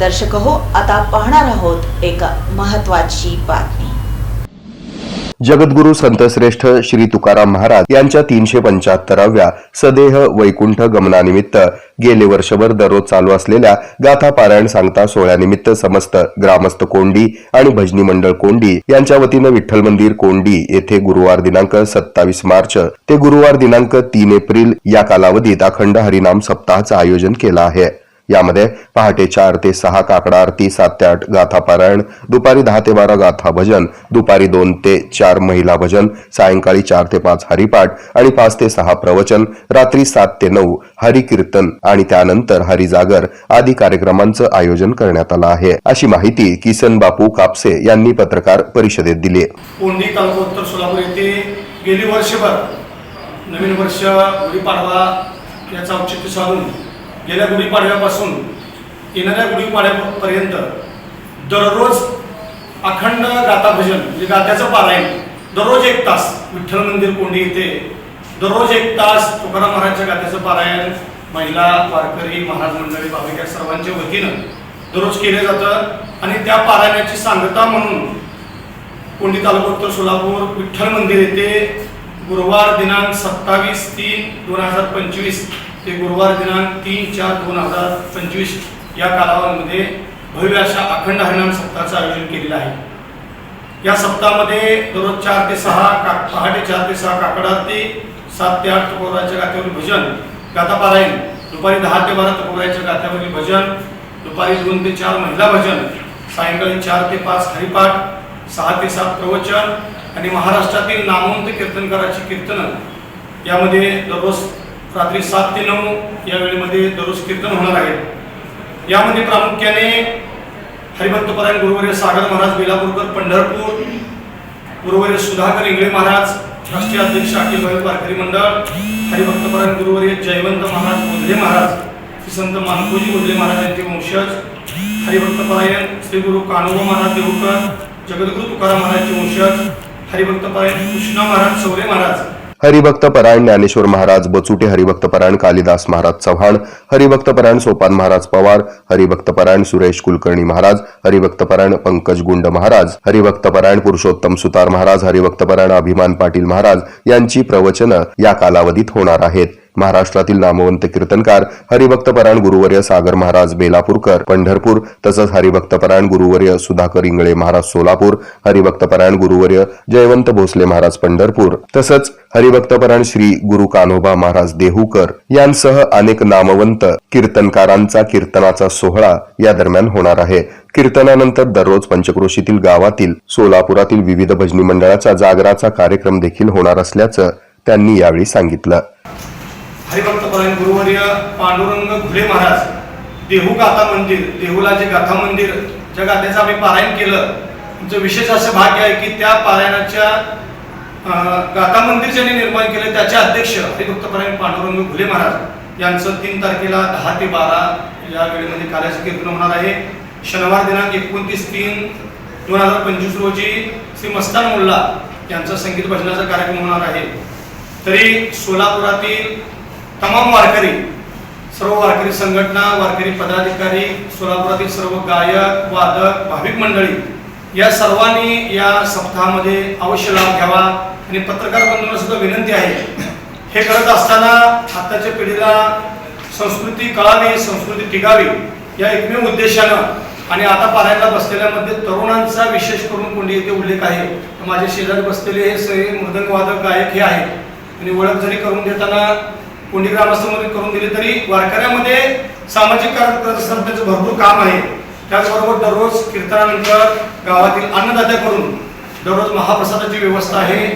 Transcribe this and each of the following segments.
दर्शक हो आता पाहणार आहोत एक महत्वाची बातमी. जगद्गुरु संतश्रेष्ठ श्री तुकाराम महाराज यांच्या तीनशे पंच्याहत्तराव्या सदेह वैकुंठ गमनानिमित्त गेले वर्षभर दररोज चालू असलेल्या गाथा पारायण सांगता सोहळ्यानिमित्त समस्त ग्रामस्थ कोंडी आणि भजनी मंडळ कोंडी यांच्या वतीनं विठ्ठल मंदिर कोंडी येथे गुरुवार दिनांक सत्तावीस मार्च ते गुरुवार दिनांक तीन एप्रिल या कालावधीत अखंड हरिनाम सप्ताहाचं आयोजन केलं आहे. यामध्ये पहाटे चार ते सहा काकडा आरती सात ते आठ गाथा पारायण दुपारी दहा ते बारा गाथा भजन दुपारी दोन ते चार महिला भजन सायंकाळी चार ते पाच हरिपाठ आणि पाच ते सहा प्रवचन रात्री सात ते नऊ हरिकीर्तन आणि त्यानंतर हरिजागर आदी कार्यक्रमांचं आयोजन करण्यात आलं आहे. अशी माहिती किसन बापू कापसे यांनी पत्रकार परिषदेत दिली. कोंडी तालुका उत्तर सोलापूर येथे गेली वर्षभर नवीन वर्ष गुढीपाडवा याचा औचित्य साधून गेल्या गुढीपाडव्यापासून येणाऱ्या गुढीपाडव्यापर्यंत दररोज अखंड गाथा भजन म्हणजे गात्याचं पारायण दररोज एक तास विठ्ठल मंदिर कोंडी येथे दररोज एक तास तुकाराम महाराजच्या गात्याचं पारायण महिला वारकरी महाराज मंडळी भाविक या सर्वांच्या वतीनं दररोज केलं जातं. आणि त्या पारायणाची सांगता म्हणून कोंडी तालुका उत्तर सोलापूर विठ्ठल मंदिर येथे गुरुवार दिनांक सत्तावीस तीन दोन हजार पंचवीस ते गुरुवार दिनांक तीन चार दोन हजार पंचवीस या कालावधीमध्ये भव्य अशा अखंड हरिनाम सप्ताहाचं आयोजन केलेलं आहे. या सप्ताहामध्ये दररोज चार ते सहा का पहाटे चार ते सहा काकड आरती सात ते आठ तुकोबराच्या गाथ्यावरील भजन गाथा पारायण दुपारी दहा ते बारा तुकोबराच्या गाथ्यावरील भजन दुपारी दोन ते चार महिला भजन सायंकाळी चार ते पाच हरिपाठ सहा ते सात प्रवचन आणि महाराष्ट्रातील नामवंत कीर्तनकाराची कीर्तनं. यामध्ये दररोज रात्री सात ते नऊ या वेळेमध्ये दररोज कीर्तन होणार आहे. यामध्ये प्रामुख्याने हरिभक्तपरायण गुरुवर्य सागर महाराज बेलापूरकर पंढरपूर गुरुवर्य सुधाकर इंगळे महाराज राष्ट्रीय अध्यक्ष अखिल भारत वारकरी मंडळ हरिभक्तपरायण गुरुवर्य जयवंत महाराज बोधले महाराज श्री संत मानकोजी बोधले महाराज यांचे वंशज हरिभक्तपरायण श्री गुरु कानोबा महाराज देऊकर जगद्गुरु तुकाराम महाराजचे वंशज हरिभक्तपरायण कृष्णा महाराज सौरे महाराज हरिभक्त परायण ज्ञानेश्वर महाराज बचुटे हरिभक्त परायण कालिदास महाराज चव्हाण हरिभक्त परायण सोपान महाराज पवार हरिभक्त परायण सुरेश कुलकर्णी महाराज हरिभक्त परायण पंकज गुंड महाराज हरिभक्त परायण पुरुषोत्तम सुतार महाराज हरिभक्त परायण अभिमान पाटील महाराज यांची प्रवचनं या कालावधीत होणार आहेत. महाराष्ट्रातील नामवंत कीर्तनकार हरिभक्त परायण गुरुवर्य सागर महाराज बेलापूरकर पंढरपूर तसंच हरिभक्त परायण गुरुवर्य सुधाकर इंगळे महाराज सोलापूर हरिभक्त परायण गुरुवर्य जयवंत भोसले महाराज पंढरपूर तसंच हरिभक्त परायण श्री गुरु कान्होबा महाराज देहूकर यांसह अनेक नामवंत कीर्तनकारांचा कीर्तनाचा सोहळा या दरम्यान होणार आहे. कीर्तनानंतर दररोज पंचक्रोशीतील गावातील सोलापुरातील विविध भजनी मंडळाचा जागराचा कार्यक्रम देखील होणार असल्याचं त्यांनी यावेळी सांगितलं. हरिभक्तपरायण गुरुवर्य पांडुरंग घुले महाराज देहू गाथा मंदिर देहूला जे गाथा मंदिर ज्या गाथ्याचं आम्ही पारायण केलं तुमचं विशेष असं भाग्य आहे की त्या पारायणाच्या गाथा मंदिर ज्यांनी निर्माण केलं त्याचे अध्यक्ष हरिभक्तपरायण पांडुरंग घुले महाराज यांचं तीन तारखेला दहा ते बारा या वेळेमध्ये कार्याचं कीर्तन होणार आहे. शनिवार दिनांक एकोणतीस तीन दोन हजार पंचवीस रोजी श्री मस्तान मुल्ला यांचा संगीत भजनाचा कार्यक्रम होणार आहे. तरी सोलापुरातील तमाम वारकरी सर्व वारकरी संघटना वारकरी पदाधिकारी सोलापुरातील सर्व गायक वादक भाविक मंडळी या सर्वांनी या सप्ताहामध्ये अवश्य लाभ घ्यावा आणि पत्रकार बंधूंना सुद्धा विनंती आहे. हे करत असताना आताच्या पिढीला संस्कृती कळावी संस्कृती टिकावी या एकमेव उद्देशानं आणि आता पाहायला बसलेल्यामध्ये तरुणांचा विशेष करून कोणी येथे उल्लेख आहे. माझे शेजारी बसलेले हे सगळे मृदंग वादक गायक हे आहेत. आणि ओळख जरी करून देताना कोंडी ग्रामस्थांमध्ये करून दिली तरी वारकऱ्यामध्ये सामाजिक कार्य करत असताना त्याचं भरपूर काम आहे. त्याचबरोबर दररोज कीर्तनानंतर गावातील अन्नदात्याकडून दररोज महाप्रसादाची व्यवस्था आहे.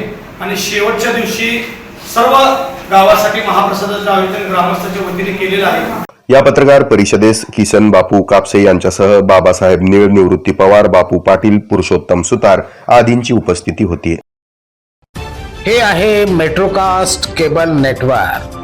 आणि शेवटच्या दिवशी सर्व गावासाठी महाप्रसादाचं आयोजन ग्रामस्थांच्या वतीने केलेलं आहे. या पत्रकार परिषदेस किसन बापू कापसे यांच्यासह बाबासाहेब निळ निवृत्ती पवार बापू पाटील पुरुषोत्तम सुतार आदींची उपस्थिती होती. हे आहे मेट्रोकास्ट केबल नेटवर्क.